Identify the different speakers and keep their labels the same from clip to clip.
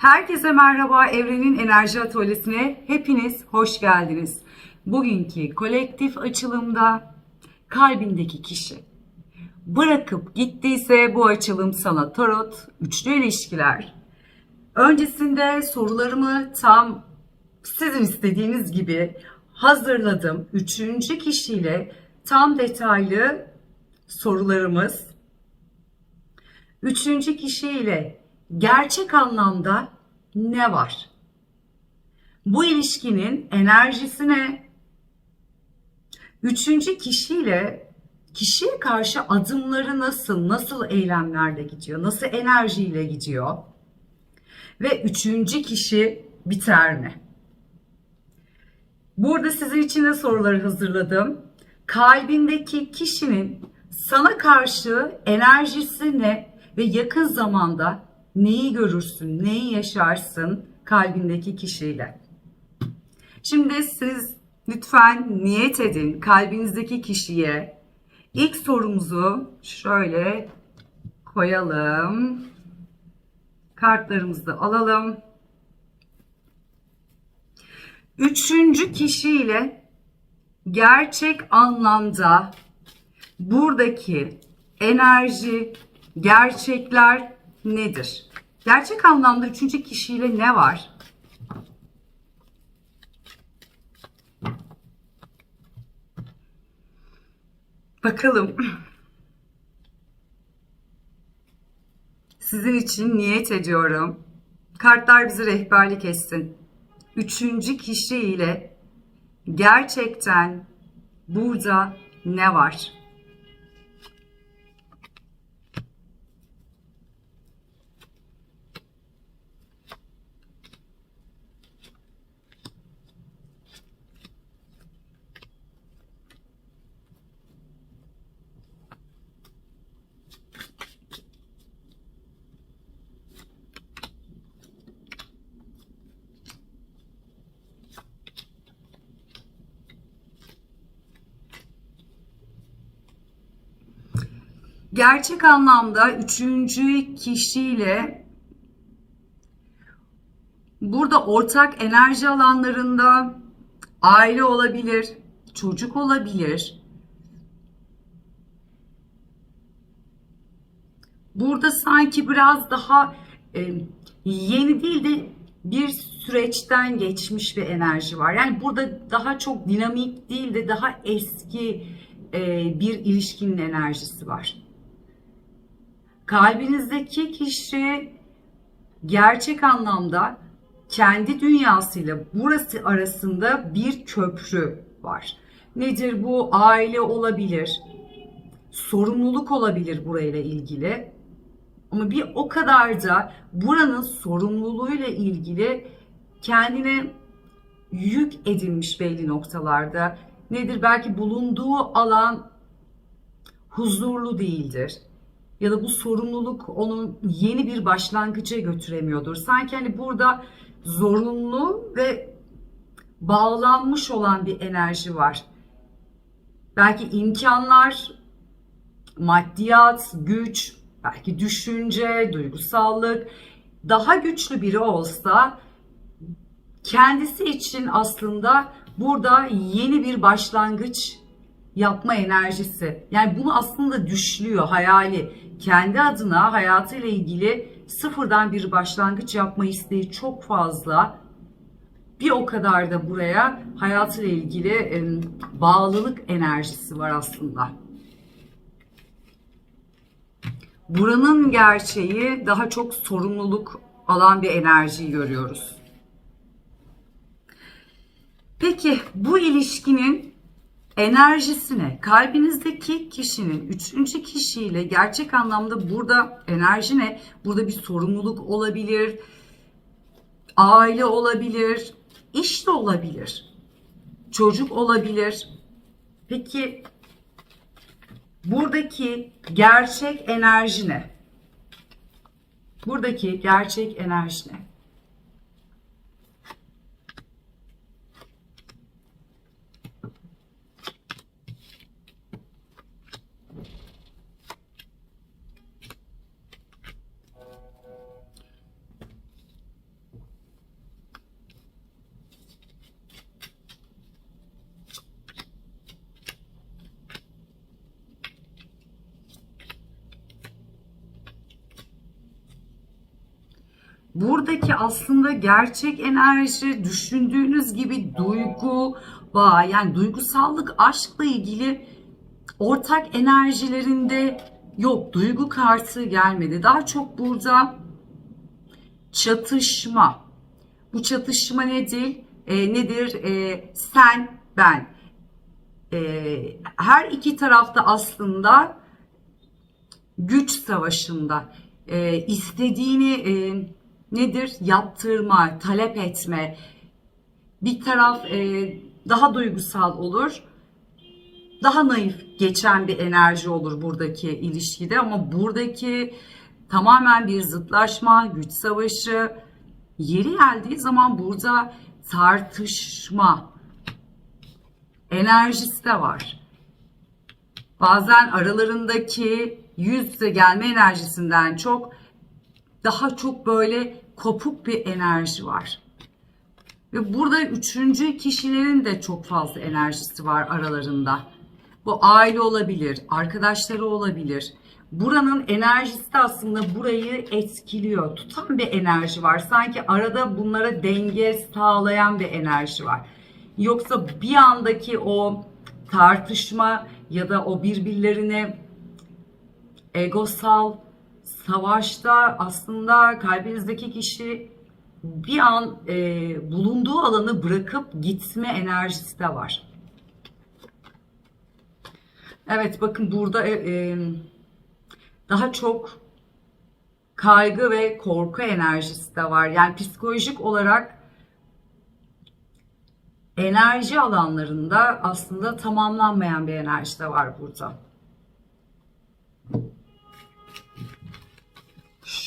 Speaker 1: Herkese merhaba Evrenin Enerji Atölyesi'ne hepiniz hoş geldiniz. Bugünkü kolektif açılımda kalbindeki kişi bırakıp gittiyse bu açılım sana tarot, üçlü ilişkiler. Öncesinde sorularımı tam sizin istediğiniz gibi hazırladım. Üçüncü kişiyle tam detaylı sorularımız. Üçüncü kişiyle gerçek anlamda ne var? Bu ilişkinin enerjisine üçüncü kişiyle kişiye karşı adımları nasıl, nasıl eylemlerle gidiyor, nasıl enerjiyle gidiyor ve üçüncü kişi biter mi? Burada sizin için de soruları hazırladım. Kalbindeki kişinin sana karşı enerjisi ne ve yakın zamanda neyi görürsün, neyi yaşarsın kalbindeki kişiyle. Şimdi siz lütfen niyet edin kalbinizdeki kişiye. İlk sorumuzu şöyle koyalım. Kartlarımızı da alalım. Üçüncü kişiyle gerçek anlamda buradaki enerji, gerçekler nedir? Gerçek anlamda üçüncü kişiyle ne var? Bakalım. Sizin için niyet ediyorum. Kartlar bizi rehberlik etsin. Üçüncü kişiyle gerçekten burada ne var? Gerçek anlamda üçüncü kişiyle burada ortak enerji alanlarında aile olabilir, çocuk olabilir. Burada sanki biraz daha e, yeni değil de bir süreçten geçmiş bir enerji var. Yani burada daha çok dinamik değil de daha eski e, bir ilişkinin enerjisi var. Kalbinizdeki kişi gerçek anlamda kendi dünyasıyla burası arasında bir köprü var. Nedir bu? Aile olabilir, sorumluluk olabilir burayla ilgili. Ama bir o kadar da buranın sorumluluğuyla ilgili kendine yük edinmiş belli noktalarda. Nedir? Belki bulunduğu alan huzurlu değildir ya da bu sorumluluk onun yeni bir başlangıca götüremiyordur. Sanki hani burada zorunlu ve bağlanmış olan bir enerji var. Belki imkanlar, maddiyat, güç, belki düşünce, duygusallık daha güçlü biri olsa kendisi için aslında burada yeni bir başlangıç yapma enerjisi. Yani bunu aslında düşlüyor hayali. Kendi adına hayatıyla ilgili sıfırdan bir başlangıç yapma isteği çok fazla. Bir o kadar da buraya hayatıyla ilgili bağlılık enerjisi var aslında. Buranın gerçeği daha çok sorumluluk alan bir enerjiyi görüyoruz. Peki bu ilişkinin enerjisine, kalbinizdeki kişinin üçüncü kişiyle gerçek anlamda burada enerji ne? Burada bir sorumluluk olabilir, aile olabilir, iş de olabilir, çocuk olabilir. Peki buradaki gerçek enerji ne? Buradaki gerçek enerji ne? Buradaki aslında gerçek enerji düşündüğünüz gibi duygu, bağ yani duygusallık aşkla ilgili ortak enerjilerinde yok. Duygu kartı gelmedi. Daha çok burada çatışma. Bu çatışma nedir? E, nedir? E, sen, ben. E, her iki tarafta aslında güç savaşında e, istediğini e, nedir? Yaptırma, talep etme. Bir taraf e, daha duygusal olur, daha naif geçen bir enerji olur buradaki ilişkide ama buradaki tamamen bir zıtlaşma, güç savaşı yeri geldiği zaman burada tartışma enerjisi de var. Bazen aralarındaki yüz yüze gelme enerjisinden çok daha çok böyle kopuk bir enerji var. Ve burada üçüncü kişilerin de çok fazla enerjisi var aralarında. Bu aile olabilir, arkadaşları olabilir. Buranın enerjisi de aslında burayı etkiliyor. Tutan bir enerji var. Sanki arada bunlara denge sağlayan bir enerji var. Yoksa bir andaki o tartışma ya da o birbirlerine egosal savaşta aslında kalbinizdeki kişi bir an e, bulunduğu alanı bırakıp gitme enerjisi de var. Evet bakın burada e, e, daha çok kaygı ve korku enerjisi de var. Yani psikolojik olarak enerji alanlarında aslında tamamlanmayan bir enerji de var burada.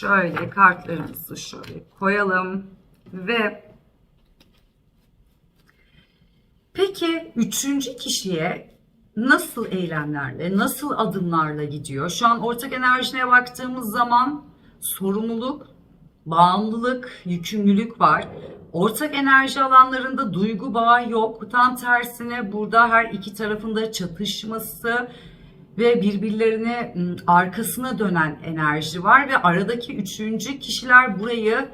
Speaker 1: Şöyle kartlarımızı şöyle koyalım ve peki üçüncü kişiye nasıl eylemlerle, nasıl adımlarla gidiyor? Şu an ortak enerjine baktığımız zaman sorumluluk, bağımlılık, yükümlülük var. Ortak enerji alanlarında duygu bağı yok. Tam tersine burada her iki tarafında çatışması ve birbirlerine arkasına dönen enerji var ve aradaki üçüncü kişiler burayı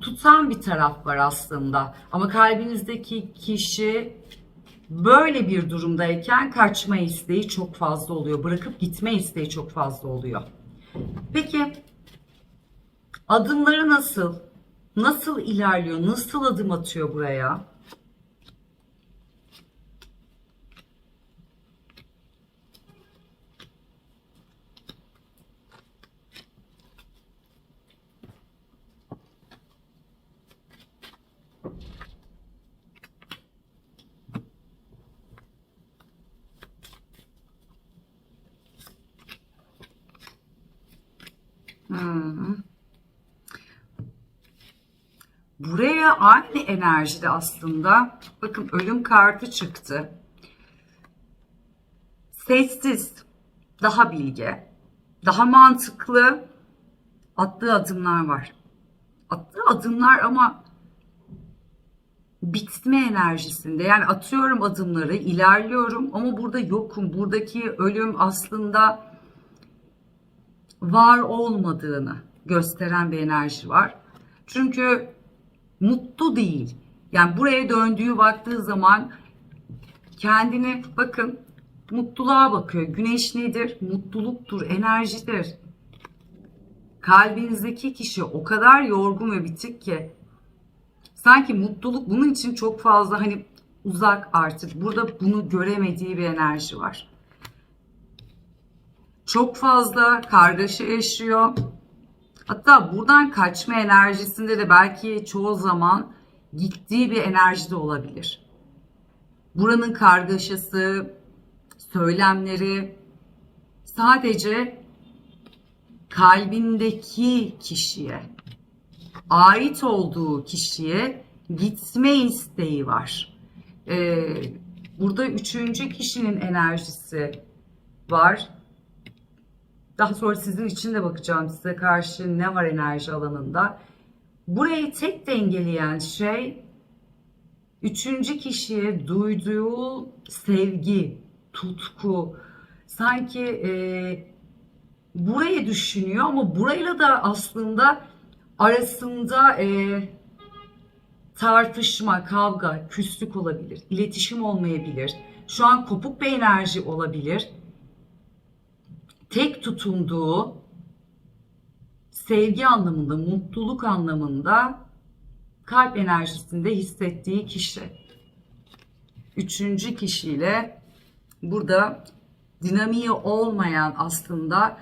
Speaker 1: tutan bir taraf var aslında. Ama kalbinizdeki kişi böyle bir durumdayken kaçma isteği çok fazla oluyor. Bırakıp gitme isteği çok fazla oluyor. Peki adımları nasıl? Nasıl ilerliyor? Nasıl adım atıyor buraya? Buraya aynı enerjide aslında bakın ölüm kartı çıktı. Sessiz, daha bilge, daha mantıklı attığı adımlar var. Attığı adımlar ama bitme enerjisinde. Yani atıyorum adımları, ilerliyorum ama burada yokum. Buradaki ölüm aslında var olmadığını gösteren bir enerji var. Çünkü mutlu değil. Yani buraya döndüğü baktığı zaman kendini bakın mutluluğa bakıyor. Güneş nedir? Mutluluktur, enerjidir. Kalbinizdeki kişi o kadar yorgun ve bitik ki sanki mutluluk bunun için çok fazla hani uzak artık. Burada bunu göremediği bir enerji var. Çok fazla kargaşa yaşıyor. Hatta buradan kaçma enerjisinde de belki çoğu zaman gittiği bir enerji de olabilir. Buranın kargaşası, söylemleri sadece kalbindeki kişiye, ait olduğu kişiye gitme isteği var. Ee, burada üçüncü kişinin enerjisi var. Daha sonra sizin için de bakacağım size karşı ne var enerji alanında. Burayı tek dengeleyen şey üçüncü kişiye duyduğu sevgi, tutku. Sanki e, burayı düşünüyor ama burayla da aslında arasında e, tartışma, kavga, küslük olabilir, iletişim olmayabilir. Şu an kopuk bir enerji olabilir. Tek tutunduğu sevgi anlamında, mutluluk anlamında kalp enerjisinde hissettiği kişi. Üçüncü kişiyle burada dinamiği olmayan aslında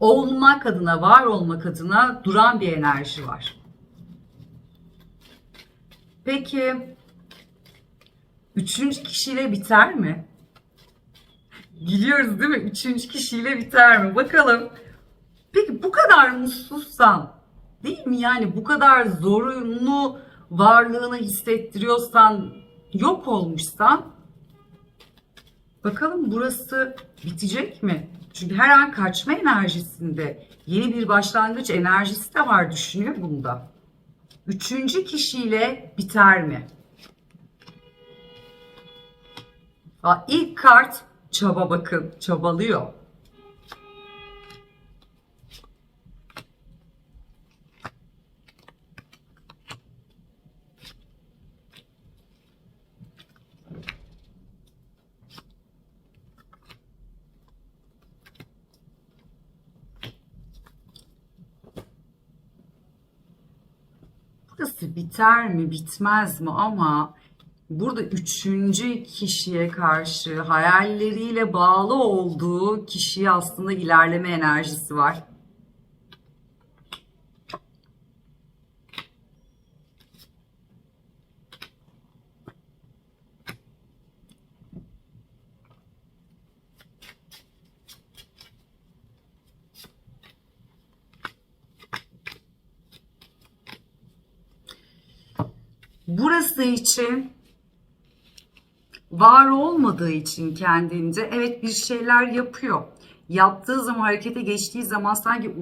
Speaker 1: olmak adına, var olmak adına duran bir enerji var. Peki üçüncü kişiyle biter mi? Gülüyoruz değil mi? Üçüncü kişiyle biter mi? Bakalım. Peki bu kadar mutsuzsan değil mi? Yani bu kadar zorunlu varlığını hissettiriyorsan, yok olmuşsan bakalım burası bitecek mi? Çünkü her an kaçma enerjisinde yeni bir başlangıç enerjisi de var düşünüyor bunda. Üçüncü kişiyle biter mi? İlk kart çaba bakın çabalıyor. Burası biter mi bitmez mi ama burada üçüncü kişiye karşı hayalleriyle bağlı olduğu kişiye aslında ilerleme enerjisi var. Burası için var olmadığı için kendince evet bir şeyler yapıyor. Yaptığı zaman harekete geçtiği zaman sanki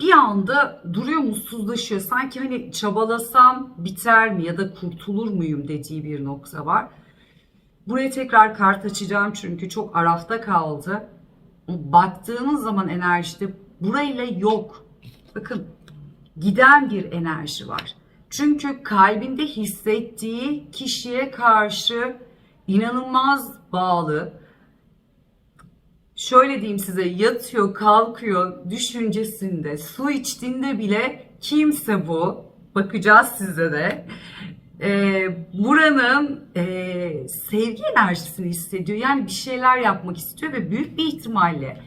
Speaker 1: bir anda duruyor mutsuzlaşıyor. Sanki hani çabalasam biter mi ya da kurtulur muyum dediği bir nokta var. Buraya tekrar kart açacağım çünkü çok arafta kaldı. Baktığınız zaman enerjide burayla yok. Bakın giden bir enerji var. Çünkü kalbinde hissettiği kişiye karşı inanılmaz bağlı. Şöyle diyeyim size yatıyor, kalkıyor düşüncesinde, su içtiğinde bile kimse bu. Bakacağız size de. Ee, buranın e, sevgi enerjisini hissediyor. Yani bir şeyler yapmak istiyor ve büyük bir ihtimalle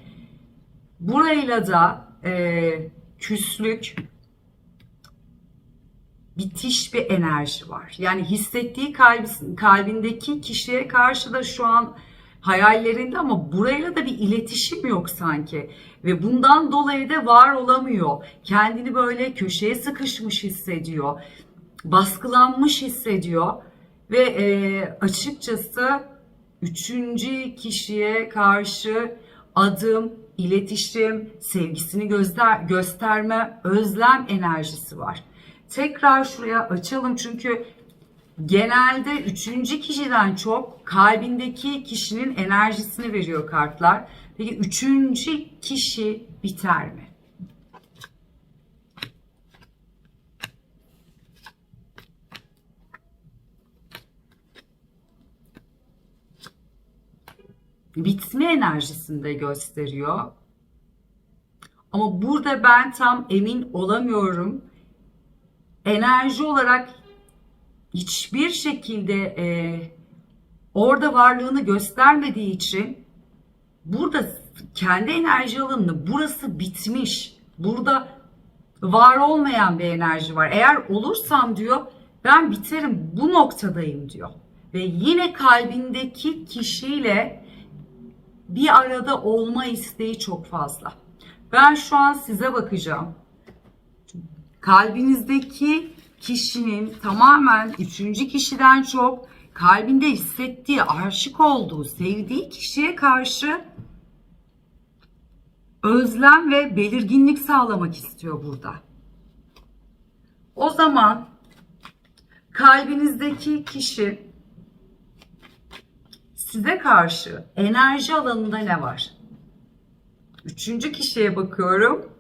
Speaker 1: burayla da e, küslük, bitiş bir enerji var. Yani hissettiği kalbi, kalbindeki kişiye karşı da şu an hayallerinde ama burayla da bir iletişim yok sanki. Ve bundan dolayı da var olamıyor. Kendini böyle köşeye sıkışmış hissediyor. Baskılanmış hissediyor. Ve e, açıkçası üçüncü kişiye karşı adım, iletişim, sevgisini göster gösterme, özlem enerjisi var. Tekrar şuraya açalım çünkü genelde üçüncü kişiden çok kalbindeki kişinin enerjisini veriyor kartlar. Peki üçüncü kişi biter mi? Bitme enerjisinde gösteriyor. Ama burada ben tam emin olamıyorum enerji olarak hiçbir şekilde e, orada varlığını göstermediği için burada kendi enerji alanını burası bitmiş. Burada var olmayan bir enerji var. Eğer olursam diyor ben biterim bu noktadayım diyor. Ve yine kalbindeki kişiyle bir arada olma isteği çok fazla. Ben şu an size bakacağım kalbinizdeki kişinin tamamen üçüncü kişiden çok kalbinde hissettiği, aşık olduğu, sevdiği kişiye karşı özlem ve belirginlik sağlamak istiyor burada. O zaman kalbinizdeki kişi size karşı enerji alanında ne var? Üçüncü kişiye bakıyorum.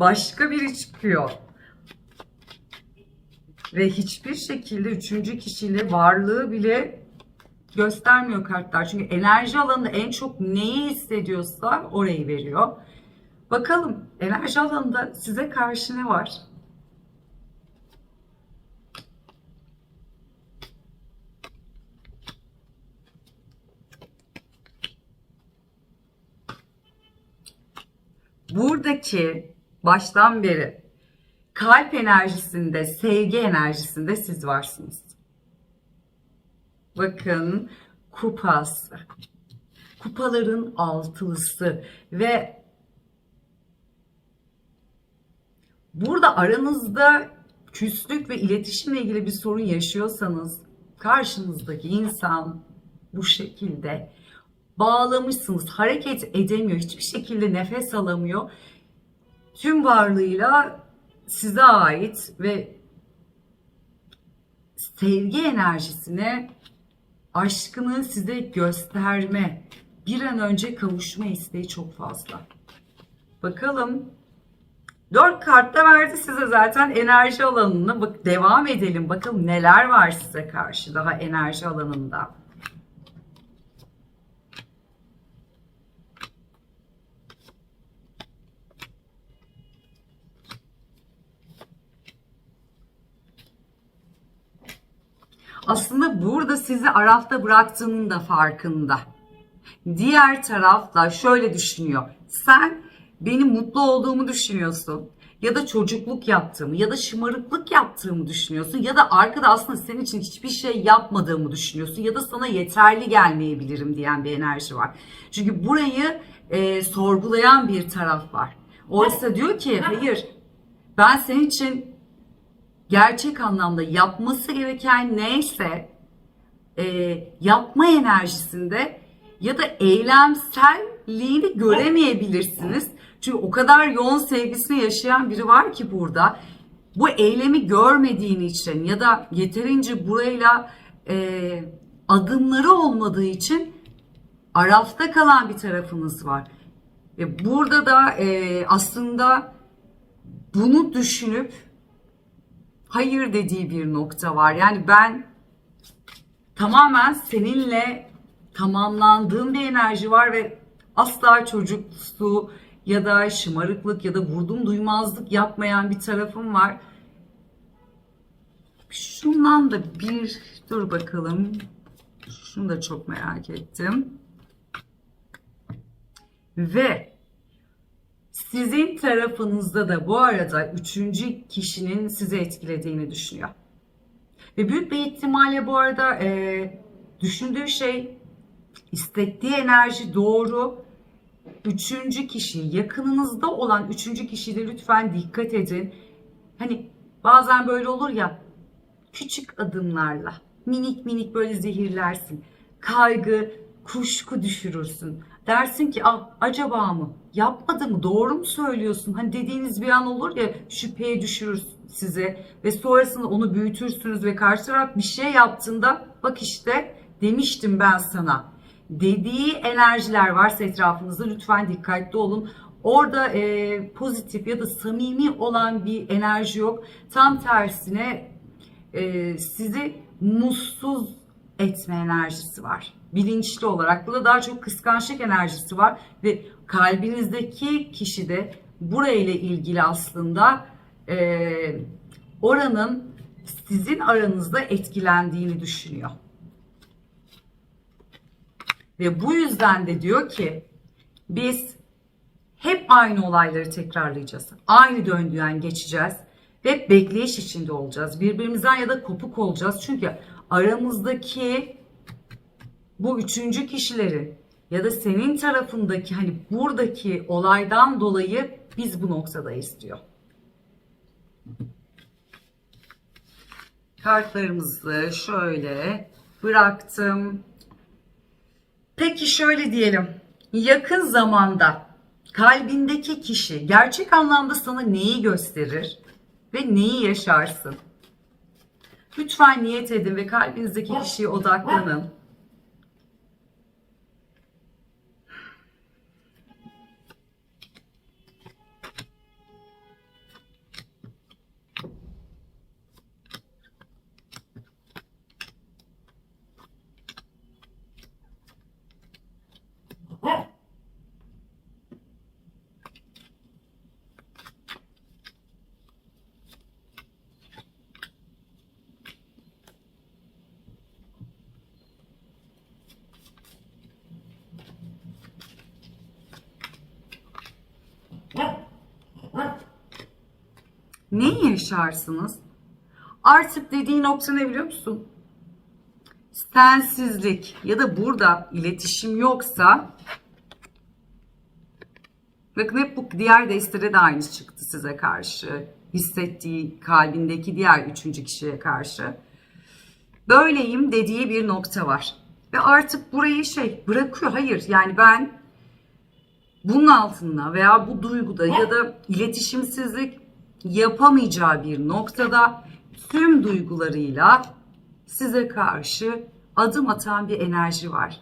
Speaker 1: Başka biri çıkıyor. Ve hiçbir şekilde üçüncü kişiyle varlığı bile göstermiyor kartlar. Çünkü enerji alanında en çok neyi hissediyorsa orayı veriyor. Bakalım enerji alanında size karşı ne var? Buradaki baştan beri kalp enerjisinde, sevgi enerjisinde siz varsınız. Bakın kupası. Kupaların altılısı ve burada aranızda küslük ve iletişimle ilgili bir sorun yaşıyorsanız karşınızdaki insan bu şekilde bağlamışsınız. Hareket edemiyor. Hiçbir şekilde nefes alamıyor. Tüm varlığıyla size ait ve sevgi enerjisine aşkını size gösterme, bir an önce kavuşma isteği çok fazla. Bakalım. Dört kartta verdi size zaten enerji alanını. Bak devam edelim. Bakalım neler var size karşı daha enerji alanında. Aslında burada sizi arafta bıraktığının da farkında. Diğer tarafla şöyle düşünüyor. Sen benim mutlu olduğumu düşünüyorsun. Ya da çocukluk yaptığımı ya da şımarıklık yaptığımı düşünüyorsun. Ya da arkada aslında senin için hiçbir şey yapmadığımı düşünüyorsun. Ya da sana yeterli gelmeyebilirim diyen bir enerji var. Çünkü burayı e, sorgulayan bir taraf var. Oysa diyor ki hayır ben senin için gerçek anlamda yapması gereken neyse e, yapma enerjisinde ya da eylemselliğini göremeyebilirsiniz. Çünkü o kadar yoğun sevgisini yaşayan biri var ki burada. Bu eylemi görmediğin için ya da yeterince burayla e, adımları olmadığı için arafta kalan bir tarafınız var. Ve burada da e, aslında bunu düşünüp hayır dediği bir nokta var. Yani ben tamamen seninle tamamlandığım bir enerji var ve asla çocuksu ya da şımarıklık ya da vurdum duymazlık yapmayan bir tarafım var. Şundan da bir dur bakalım. Şunu da çok merak ettim. Ve sizin tarafınızda da bu arada üçüncü kişinin sizi etkilediğini düşünüyor. Ve büyük bir ihtimalle bu arada e, düşündüğü şey, istektiği enerji doğru. Üçüncü kişi, yakınınızda olan üçüncü kişiyle lütfen dikkat edin. Hani bazen böyle olur ya, küçük adımlarla, minik minik böyle zehirlersin. Kaygı, kuşku düşürürsün. Dersin ki ah acaba mı? Yapmadı mı? Doğru mu söylüyorsun? Hani dediğiniz bir an olur ya şüpheye düşürür sizi ve sonrasında onu büyütürsünüz ve karşı taraf bir şey yaptığında bak işte demiştim ben sana dediği enerjiler varsa etrafınızda lütfen dikkatli olun. Orada e, pozitif ya da samimi olan bir enerji yok. Tam tersine e, sizi mutsuz etme enerjisi var. Bilinçli olarak. Burada daha çok kıskançlık enerjisi var ve kalbinizdeki kişi de burayla ilgili aslında e, oranın sizin aranızda etkilendiğini düşünüyor. Ve bu yüzden de diyor ki biz hep aynı olayları tekrarlayacağız. Aynı döngüden geçeceğiz. Ve bekleyiş içinde olacağız. Birbirimizden ya da kopuk olacağız. Çünkü aramızdaki bu üçüncü kişilerin ya da senin tarafındaki hani buradaki olaydan dolayı biz bu noktadayız diyor. Kartlarımızı şöyle bıraktım. Peki şöyle diyelim. Yakın zamanda kalbindeki kişi gerçek anlamda sana neyi gösterir ve neyi yaşarsın? Lütfen niyet edin ve kalbinizdeki kişiye odaklanın. Neyi yaşarsınız? Artık dediği nokta ne biliyor musun? Sensizlik ya da burada iletişim yoksa bakın hep bu diğer destere de aynı çıktı size karşı. Hissettiği kalbindeki diğer üçüncü kişiye karşı. Böyleyim dediği bir nokta var. Ve artık burayı şey bırakıyor. Hayır yani ben bunun altında veya bu duyguda ya da iletişimsizlik yapamayacağı bir noktada tüm duygularıyla size karşı adım atan bir enerji var.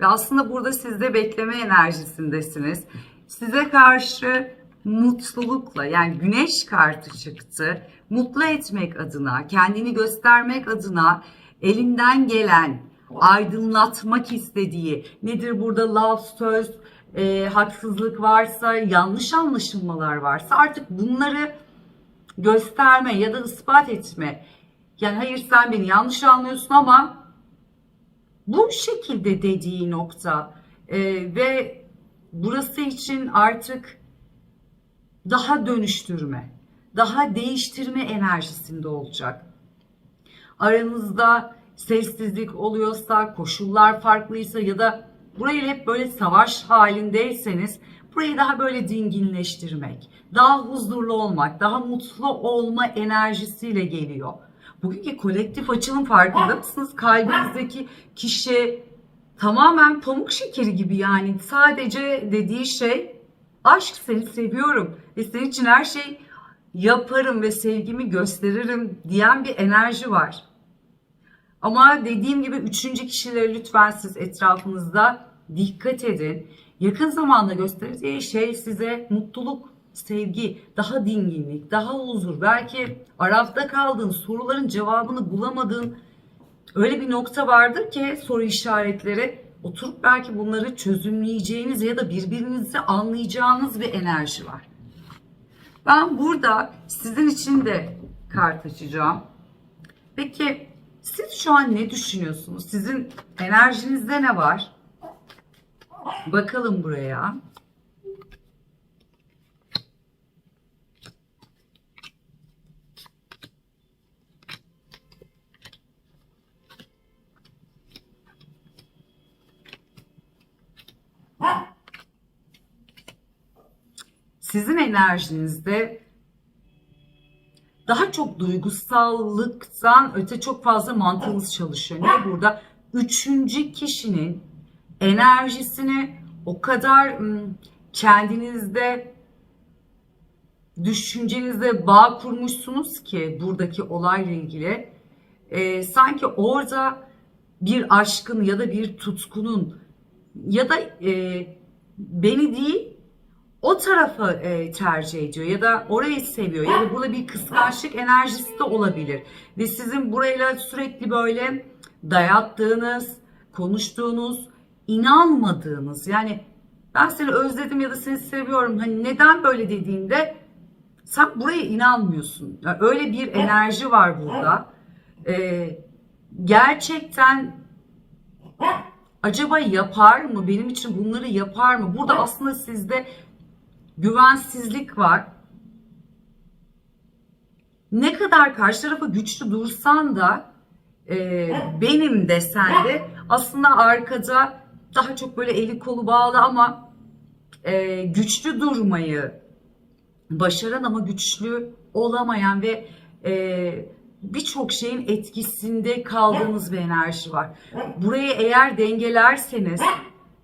Speaker 1: Ve aslında burada siz de bekleme enerjisindesiniz. Size karşı mutlulukla yani güneş kartı çıktı. Mutlu etmek adına, kendini göstermek adına elinden gelen, aydınlatmak istediği nedir burada love söz, e, haksızlık varsa, yanlış anlaşılmalar varsa artık bunları gösterme ya da ispat etme. Yani hayır sen beni yanlış anlıyorsun ama bu şekilde dediği nokta e, ve burası için artık daha dönüştürme, daha değiştirme enerjisinde olacak. Aranızda sessizlik oluyorsa, koşullar farklıysa ya da burayı hep böyle savaş halindeyseniz burayı daha böyle dinginleştirmek, daha huzurlu olmak, daha mutlu olma enerjisiyle geliyor. Bugünkü kolektif açılım farkında mısınız? Kalbinizdeki kişi tamamen pamuk şekeri gibi yani sadece dediği şey aşk seni seviyorum ve senin için her şey yaparım ve sevgimi gösteririm diyen bir enerji var. Ama dediğim gibi üçüncü kişilere lütfen siz etrafınızda dikkat edin. Yakın zamanda göstereceği şey size mutluluk, sevgi, daha dinginlik, daha huzur. Belki arafta kaldığın soruların cevabını bulamadığın öyle bir nokta vardır ki soru işaretleri oturup belki bunları çözümleyeceğiniz ya da birbirinizi anlayacağınız bir enerji var. Ben burada sizin için de kart açacağım. Peki siz şu an ne düşünüyorsunuz? Sizin enerjinizde ne var? Bakalım buraya. Sizin enerjinizde daha çok duygusallıktan öte çok fazla mantığınız çalışıyor. Ne burada? Üçüncü kişinin enerjisini o kadar kendinizde düşüncenizde bağ kurmuşsunuz ki buradaki olayla ilgili e, sanki orada bir aşkın ya da bir tutkunun ya da e, beni değil o tarafı e, tercih ediyor ya da orayı seviyor ya da burada bir kıskançlık enerjisi de olabilir. Ve sizin burayla sürekli böyle dayattığınız, konuştuğunuz, inanmadığınız yani ben seni özledim ya da seni seviyorum hani neden böyle dediğinde sen buraya inanmıyorsun. Yani öyle bir enerji var burada. Ee, gerçekten acaba yapar mı? Benim için bunları yapar mı? Burada aslında sizde güvensizlik var. Ne kadar karşı tarafa güçlü dursan da e, benim desen de aslında arkada daha çok böyle eli kolu bağlı ama e, güçlü durmayı başaran ama güçlü olamayan ve e, birçok şeyin etkisinde kaldığınız bir enerji var. Burayı eğer dengelerseniz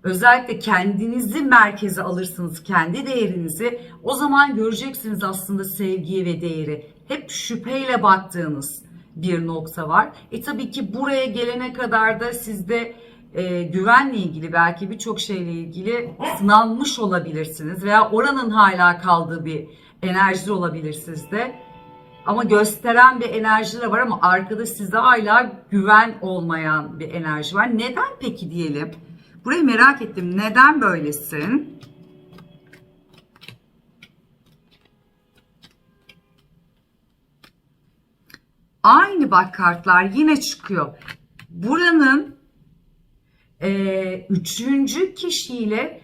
Speaker 1: özellikle kendinizi merkeze alırsınız, kendi değerinizi o zaman göreceksiniz aslında sevgiyi ve değeri. Hep şüpheyle baktığınız bir nokta var. E tabii ki buraya gelene kadar da sizde e, güvenle ilgili belki birçok şeyle ilgili sınanmış olabilirsiniz veya oranın hala kaldığı bir enerji olabilir sizde. Ama gösteren bir enerji de var ama arkada size hala güven olmayan bir enerji var. Neden peki diyelim? Burayı merak ettim. Neden böylesin? Aynı bak kartlar yine çıkıyor. Buranın e, üçüncü kişiyle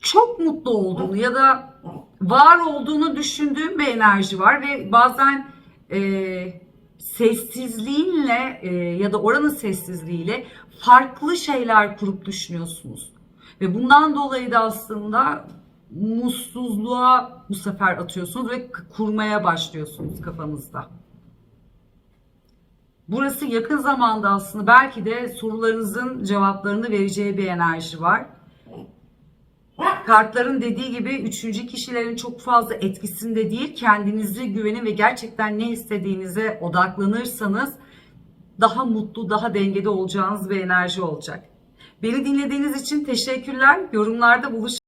Speaker 1: çok mutlu olduğunu ya da var olduğunu düşündüğüm bir enerji var ve bazen e, sessizliğinle e, ya da oranın sessizliğiyle farklı şeyler kurup düşünüyorsunuz. Ve bundan dolayı da aslında mutsuzluğa bu sefer atıyorsunuz ve kurmaya başlıyorsunuz kafanızda. Burası yakın zamanda aslında belki de sorularınızın cevaplarını vereceği bir enerji var. Kartların dediği gibi üçüncü kişilerin çok fazla etkisinde değil, kendinize güvenin ve gerçekten ne istediğinize odaklanırsanız daha mutlu, daha dengede olacağınız bir enerji olacak. Beni dinlediğiniz için teşekkürler. Yorumlarda buluş